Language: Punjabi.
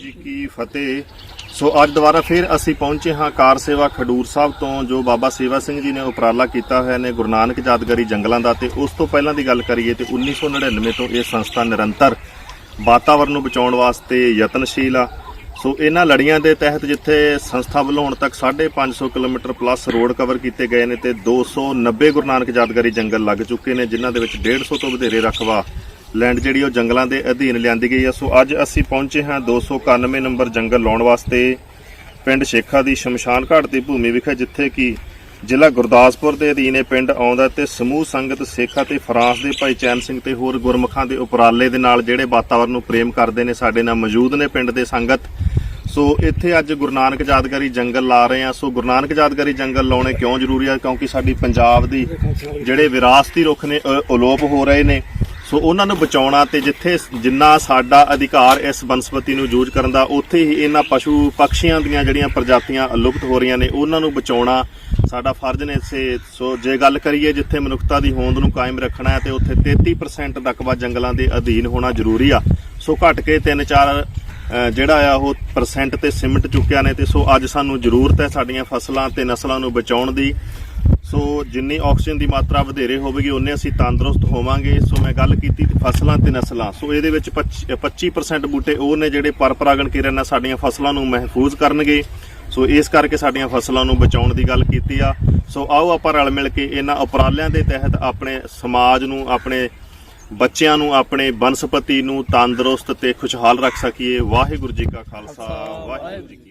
ਜੀ ਕੀ ਫਤਿਹ। ਸੋ ਅੱਜ ਦੁਬਾਰਾ ਫਿਰ ਅਸੀਂ ਪਹੁੰਚੇ ਹਾਂ ਕਾਰ ਸੇਵਾ ਖਡੂਰ ਸਾਹਿਬ ਤੋਂ, ਜੋ ਬਾਬਾ ਸੇਵਾ ਸਿੰਘ ਜੀ ਨੇ ਉਪਰਾਲਾ ਕੀਤਾ ਹੋਇਆ ਨੇ ਗੁਰੂ ਨਾਨਕ ਯਾਦਗਾਰੀ ਜੰਗਲਾਂ ਦਾ। ਤੇ ਉਸ ਤੋਂ ਪਹਿਲਾਂ ਦੀ ਗੱਲ ਕਰੀਏ ਤੇ 1999 ਤੋਂ ਇਹ ਸੰਸਥਾ ਨਿਰੰਤਰ ਵਾਤਾਵਰਣ ਨੂੰ ਬਚਾਉਣ ਵਾਸਤੇ ਯਤਨਸ਼ੀਲ ਆ। ਸੋ ਇਹਨਾਂ ਲੜੀਆਂ ਦੇ ਤਹਿਤ ਜਿੱਥੇ ਸੰਸਥਾ ਵੱਲੋਂ ਹੁਣ ਤੱਕ 550 ਕਿਲੋਮੀਟਰ ਪਲੱਸ ਰੋਡ ਕਵਰ ਕੀਤੇ ਗਏ ਨੇ ਤੇ 290 ਗੁਰੂ ਨਾਨਕ ਯਾਦਗਾਰੀ ਜੰਗਲ ਲੱਗ ਚੁੱਕੇ ਨੇ, ਜਿਨ੍ਹਾਂ ਦੇ ਵਿੱਚ 150 ਤੋਂ ਵਧੇਰੇ ਰਕਬਾ ਲੈਂਡ ਜਿਹੜੀ ਉਹ ਜੰਗਲਾਂ ਦੇ ਅਧੀਨ ਲਿਆਂਦੀ ਗਈ ਹੈ। ਸੋ ਅੱਜ ਅਸੀਂ ਪਹੁੰਚੇ ਹਾਂ 291 ਨੰਬਰ ਜੰਗਲ ਲਾਉਣ ਵਾਸਤੇ ਪਿੰਡ ਸ਼ੇਖਾ ਦੀ ਸ਼ਮਸ਼ਾਨ ਘਾਟ ਦੀ ਭੂਮੀ ਵਿਖੇ, ਜਿੱਥੇ ਕਿ ਜ਼ਿਲ੍ਹਾ ਗੁਰਦਾਸਪੁਰ ਦੇ ਅਧੀਨ ਇਹ ਪਿੰਡ ਆਉਂਦਾ ਤੇ ਸਮੂਹ ਸੰਗਤ ਸੇਖਾ ਤੇ ਫਰਾਂਸ ਦੇ ਭਾਈ ਚੈਨ ਸਿੰਘ ਤੇ ਹੋਰ ਗੁਰਮੁਖਾਂ ਦੇ ਉਪਰਾਲੇ ਦੇ ਨਾਲ ਜਿਹੜੇ ਵਾਤਾਵਰਨ ਨੂੰ ਪ੍ਰੇਮ ਕਰਦੇ ਨੇ, ਸਾਡੇ ਨਾਲ ਮੌਜੂਦ ਨੇ ਪਿੰਡ ਦੇ ਸੰਗਤ। ਸੋ ਇੱਥੇ ਅੱਜ ਗੁਰੂ ਨਾਨਕ ਯਾਦਗਾਰੀ ਜੰਗਲ ਲਾ ਰਹੇ ਆ ਸੋ ਗੁਰੂ ਨਾਨਕ ਯਾਦਗਾਰੀ ਜੰਗਲ ਲਾਉਣੇ ਕਿਉਂ ਜ਼ਰੂਰੀ ਆ? ਕਿਉਂਕਿ ਸਾਡੀ ਪੰਜਾਬ ਦੀ ਜਿਹੜੇ ਵਿਰਾਸਤੀ ਰੁੱਖ ਨੇ ਅਲੋਪ ਹੋ ਰਹੇ ਨੇ। ਸੋ ਉਹਨਾਂ ਨੂੰ ਬਚਾਉਣਾ ਤੇ ਜਿੱਥੇ ਜਿੰਨਾ ਸਾਡਾ ਅਧਿਕਾਰ ਇਸ ਬਨਸਪਤੀ ਨੂੰ ਯੂਜ਼ ਕਰਨ ਦਾ, ਉੱਥੇ ਹੀ ਇਹਨਾਂ ਪਸ਼ੂ ਪਕਸ਼ੀਆਂ ਦੀਆਂ ਜਿਹੜੀਆਂ ਪ੍ਰਜਾਤੀਆਂ ਅਲੁਪਤ ਹੋ ਰਹੀਆਂ ਨੇ, ਉਹਨਾਂ ਨੂੰ ਬਚਾਉਣਾ ਸਾਡਾ ਫਰਜ਼ ਨੇ ਇਸੇ ਸੋ ਜੇ ਗੱਲ ਕਰੀਏ ਜਿੱਥੇ ਮਨੁੱਖਤਾ ਦੀ ਹੋਂਦ ਨੂੰ ਕਾਇਮ ਰੱਖਣਾ ਹੈ ਤੇ ਉੱਥੇ 33% ਰਕਬਾ ਜੰਗਲਾਂ ਦੇ ਅਧੀਨ ਹੋਣਾ ਜ਼ਰੂਰੀ ਆ। ਸੋ ਘਟ ਕੇ 3-4 ਜਿਹੜਾ ਆ ਉਹ ਪਰਸੈਂਟ ਤੇ ਸਿਮਟ ਚੁੱਕਿਆ ਨੇ ਤੇ ਸੋ ਅੱਜ ਸਾਨੂੰ ਜ਼ਰੂਰਤ ਹੈ ਸਾਡੀਆਂ ਫਸਲਾਂ ਤੇ ਨਸਲਾਂ ਨੂੰ ਬਚਾਉਣ ਦੀ। ਸੋ ਜਿੰਨੀ ਆਕਸੀਜਨ ਦੀ ਮਾਤਰਾ ਵਧੇਰੇ ਹੋਵੇਗੀ, ਉਨੇ ਅਸੀਂ ਤੰਦਰੁਸਤ ਹੋਵਾਂਗੇ। ਸੋ ਮੈਂ ਗੱਲ ਕੀਤੀ ਫਸਲਾਂ ਤੇ ਨਸਲਾਂ। ਸੋ ਇਹਦੇ ਵਿੱਚ 25 25% ਬੂਟੇ ਉਹ ਨੇ ਜਿਹੜੇ ਪਰਪਰਾਗਣ ਕਿਰਨ ਨਾਲ ਸਾਡੀਆਂ ਫਸਲਾਂ ਨੂੰ ਮਹਿਫੂਜ਼ ਕਰਨਗੇ। ਸੋ ਇਸ ਕਰਕੇ ਸਾਡੀਆਂ ਫਸਲਾਂ ਨੂੰ ਬਚਾਉਣ ਦੀ ਗੱਲ ਕੀਤੀ ਆ। ਸੋ ਆਓ ਆਪਾਂ ਰਲ ਮਿਲ ਕੇ ਇਹਨਾਂ ਉਪਰਾਲਿਆਂ ਦੇ ਤਹਿਤ ਆਪਣੇ ਸਮਾਜ ਨੂੰ, ਆਪਣੇ ਬੱਚਿਆਂ ਨੂੰ, ਆਪਣੇ ਬਨਸਪਤੀ ਨੂੰ ਤੰਦਰੁਸਤ ਤੇ ਖੁਸ਼ਹਾਲ ਰੱਖ ਸਕੀਏ। ਵਾਹਿਗੁਰੂ ਜੀ ਕਾ ਖਾਲਸਾ, ਵਾਹਿਗੁਰੂ ਜੀ